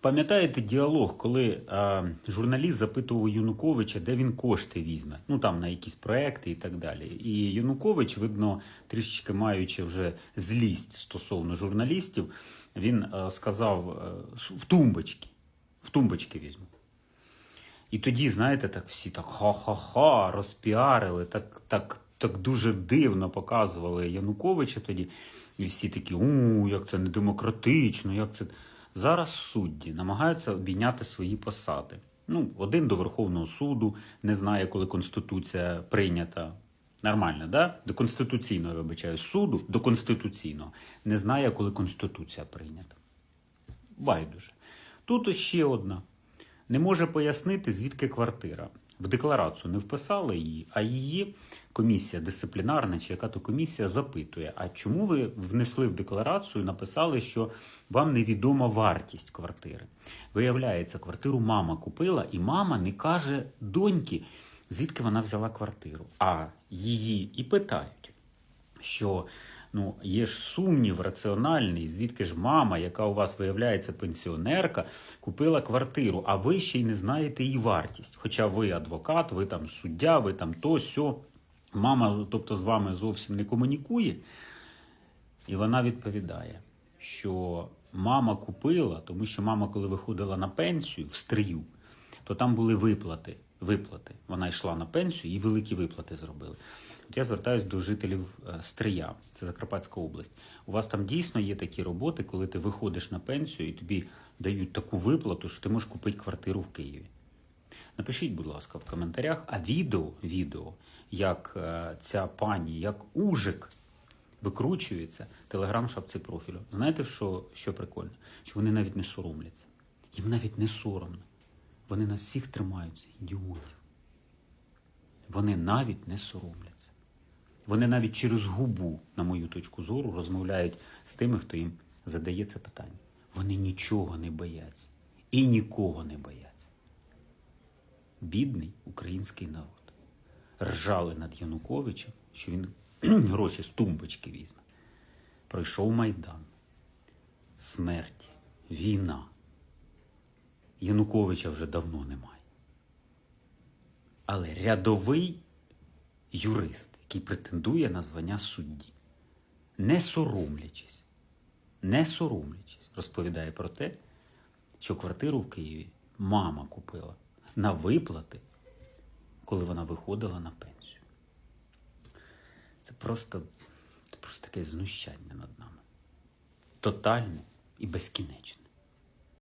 Пам'ятаєте діалог, коли а, журналіст запитував Януковича, де він кошти візьме, ну там на якісь проекти і так далі. І Янукович, видно, трішечки маючи вже злість стосовно журналістів, він а, сказав в тумбочки, в тумбочки візьму. І тоді, знаєте, так всі так ха-ха-ха, розпіарили, так, так, так дуже дивно показували Януковича тоді. І всі такі, у, як це недемократично, як це. Зараз судді намагаються обійняти свої посади. Ну, один до Верховного суду не знає, коли Конституція прийнята. Нормально, да? До Конституційного, вибачаю, суду до Конституційного не знає, коли Конституція прийнята. Байдуже. Тут ще одна. Не може пояснити, звідки квартира. В декларацію не вписали її, а її комісія дисциплінарна чи яка то комісія запитує: а чому ви внесли в декларацію, написали, що вам невідома вартість квартири? Виявляється, квартиру мама купила, і мама не каже доньки, звідки вона взяла квартиру. А її і питають, що ну, є ж сумнів раціональний, звідки ж мама, яка у вас виявляється пенсіонерка, купила квартиру, а ви ще й не знаєте її вартість. Хоча ви адвокат, ви там суддя, ви там то сьо. Мама, тобто з вами зовсім не комунікує. І вона відповідає, що мама купила, тому що мама, коли виходила на пенсію в стрию, то там були виплати. Виплати. Вона йшла на пенсію і великі виплати зробили. От я звертаюся до жителів е, Стрия, це Закарпатська область. У вас там дійсно є такі роботи, коли ти виходиш на пенсію і тобі дають таку виплату, що ти можеш купити квартиру в Києві. Напишіть, будь ласка, в коментарях, а відео, відео, як е, ця пані, як ужик викручується, телеграм-шапці профілю. Знаєте, що, що прикольно? Що вони навіть не соромляться. Їм навіть не соромно. Вони нас всіх тримають, ідіотів. Вони навіть не соромляться. Вони навіть через губу, на мою точку зору, розмовляють з тими, хто їм задає це питання. Вони нічого не бояться і нікого не бояться. Бідний український народ. Ржали над Януковичем, що він гроші з тумбочки візьме. Пройшов Майдан, смерті, війна. Януковича вже давно немає. Але рядовий юрист, який претендує на звання судді, не соромлячись, не соромлячись, розповідає про те, що квартиру в Києві мама купила на виплати, коли вона виходила на пенсію. Це просто, це просто таке знущання над нами. Тотальне і безкінечне.